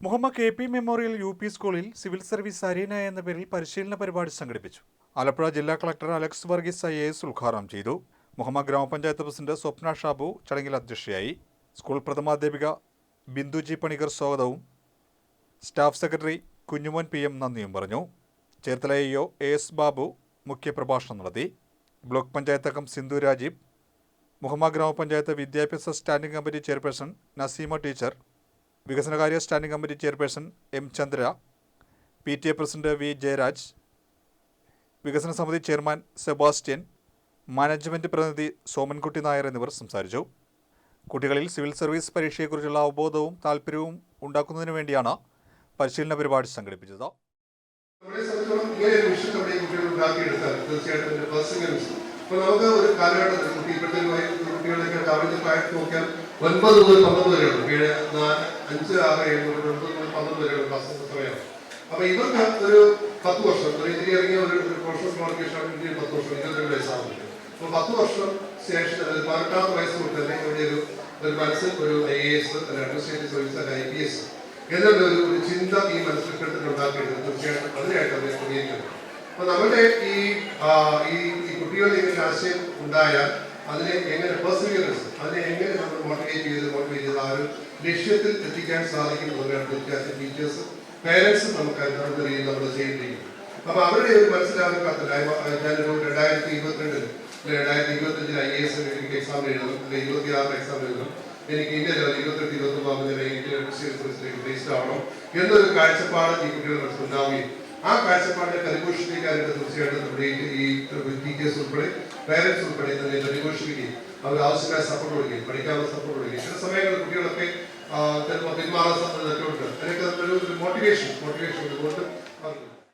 Muhammad K P memorial U P സ്കൂളിൽ civil service arena എന്ന പേരിൽ പരിശീലന പരിപാടി സംഘടിപ്പിച്ചു. ആലപ്പുഴ ജില്ലാ collector Alex Varghese I S ഉദ്ഘാടനം ചെയ്തു. മുഹമ്മദ് ഗ്രാമപഞ്ചായത്ത് പ്രസിഡന്റ് സ്വപ്ന ഷാബു ചടങ്ങിൽ അധ്യക്ഷയായി. സ്കൂൾ പ്രഥമാധ്യാപിക ബിന്ദുജി പണിക്കർ സ്വാഗതവും staff secretary Kunjumon P M നന്ദിയും പറഞ്ഞു. ചേർത്തല എ എസ് ബാബു മുഖ്യപ്രഭാഷണം നടത്തി. ബ്ലോക്ക് പഞ്ചായത്ത് അംഗം സിന്ധു രാജീവ് മുഹമ്മദ് ഗ്രാമപഞ്ചായത്ത് വിദ്യാഭ്യാസ standing committee chairperson Naseema teacher വികസനകാര്യ standing committee chairperson M Chandra P T A president V Jayaraj വികസന സമിതി ചെയർമാൻ സെബാസ്റ്റ്യൻ മാനേജ്മെന്റ് പ്രതിനിധി സോമൻകുട്ടി നായർ എന്നിവർ സംസാരിച്ചു. കുട്ടികളിൽ സിവിൽ സർവീസ് പരീക്ഷയെക്കുറിച്ചുള്ള അവബോധവും താല്പര്യവും ഉണ്ടാക്കുന്നതിനു വേണ്ടിയാണ് പരിശീലന പരിപാടി സംഘടിപ്പിച്ചത്. നമ്മളെ സംബന്ധിച്ചോളം ഇങ്ങനെ ഒരു വിഷയം നമ്മുടെ ഈ കുട്ടികൾ ഉണ്ടാക്കിയെടുത്താൽ തീർച്ചയായിട്ടും ഒരു ഇപ്പൊ നമുക്ക് ഒരു കാലഘട്ടത്തിൽ കുട്ടി ഇപ്പോഴത്തെ വയ- കുട്ടികളൊക്കെ അവരുടെ പ്രായം നോക്കിയാൽ ഒൻപത് മുതൽ പന്ത്രണ്ട് വരെയുള്ളൂ ഏഴ് നാല് അഞ്ച് ആറ് ഏഴ് മുതൽ ഒൻപത് മുതൽ പന്ത്രണ്ട് വരെയുള്ള ക്ലാസ് സമയമാണ് അപ്പൊ ഇവർക്ക് ഒരു പത്ത് വർഷം ഒരു എഞ്ചിനീയറിംഗ് ഒരു പ്രൊഫഷണൽ ക്വാളിഫിക്കേഷൻ ആണെങ്കിൽ പത്ത് വർഷം ഇരുപത്തിരണ്ട് വയസ്സാകുന്നുണ്ട് അപ്പൊ പത്ത് വർഷം ശേഷം പതിനെട്ടാമത്തെ വയസ്സ് തൊട്ട് ഇവിടെ ഒരു ഒരു മനസ്സിൽ ഒരു ഐ എ എസ് ഒരു അഡ്മിനിസ്ട്രേറ്റീവ് സർവീസ് അല്ല ഐ പി എസ് എന്നുള്ള ഒരു ഒരു ചിന്ത ഈ മനസ്സിൽ ഉണ്ടാക്കിയിട്ട് തീർച്ചയായിട്ടും അതിനായിട്ട് അവരെ ക്രമീകരിക്കുന്നത് അപ്പൊ നമ്മുടെ ഈ ഈ കുട്ടികളുടെ ഇങ്ങനെ ആശയം ഉണ്ടായാൽ അതിനെ എങ്ങനെ പേഴ്സണിയറൻസ് അതിനെ മോട്ടിവേറ്റ് ചെയ്ത് മോട്ടിവേറ്റ് ചെയ്ത് ആ ഒരു ലക്ഷ്യത്തിൽ എത്തിക്കാൻ സാധിക്കും എന്നുള്ളതാണ് തീർച്ചയായിട്ടും ടീച്ചേഴ്സ് പേരൻസും നമുക്ക് അതിനുള്ള രീതിയിൽ നമ്മൾ ചെയ്തിരിക്കും അപ്പൊ അവരുടെ ഒരു മനസ്സിലാക്കാത്ത ഞാനൊരു രണ്ടായിരത്തി ഇരുപത്തിരണ്ടിൽ രണ്ടായിരത്തി ഇരുപത്തഞ്ചിൽ ഐ എസ് എനിക്ക് എക്സാം എഴുതണം അല്ലെങ്കിൽ ഇരുപത്തി ആറിന് എക്സാം എഴുതണം. എനിക്ക് ഇന്ത്യ ഇരുപത്തെട്ട് ഇരുപത്തി ഒമ്പതാം ഇന്ത്യൻ രജിസ്റ്റർ ആവണം എന്നൊരു കാഴ്ചപ്പാട് ഈ കുട്ടികളുടെ മനസ്സിൽ ഉണ്ടാവുകയും ആ കാഴ്ചപ്പാടിനെ പരിപോഷിപ്പിക്കാനായിട്ട് തീർച്ചയായിട്ടും നമ്മുടെ ഈ ടീച്ചേഴ്സ് ഉൾപ്പെടെ പേരൻസ് ഉൾപ്പെടെ ഇതിനെ പരിപോഷിപ്പിക്കുകയും അവർ ആവശ്യമായ സപ്പോർട്ട് കൊടുക്കുകയും പഠിക്കാനുള്ള സപ്പോർട്ട് കൊടുക്കുകയും. ചില സമയങ്ങളിൽ കുട്ടികളൊക്കെ പിന്മാറാൻ സാധ്യതയൊക്കെ ഉണ്ട്. അതിനൊക്കെ ഒരു മോട്ടിവേഷൻ മോട്ടിവേഷൻ കൊണ്ട്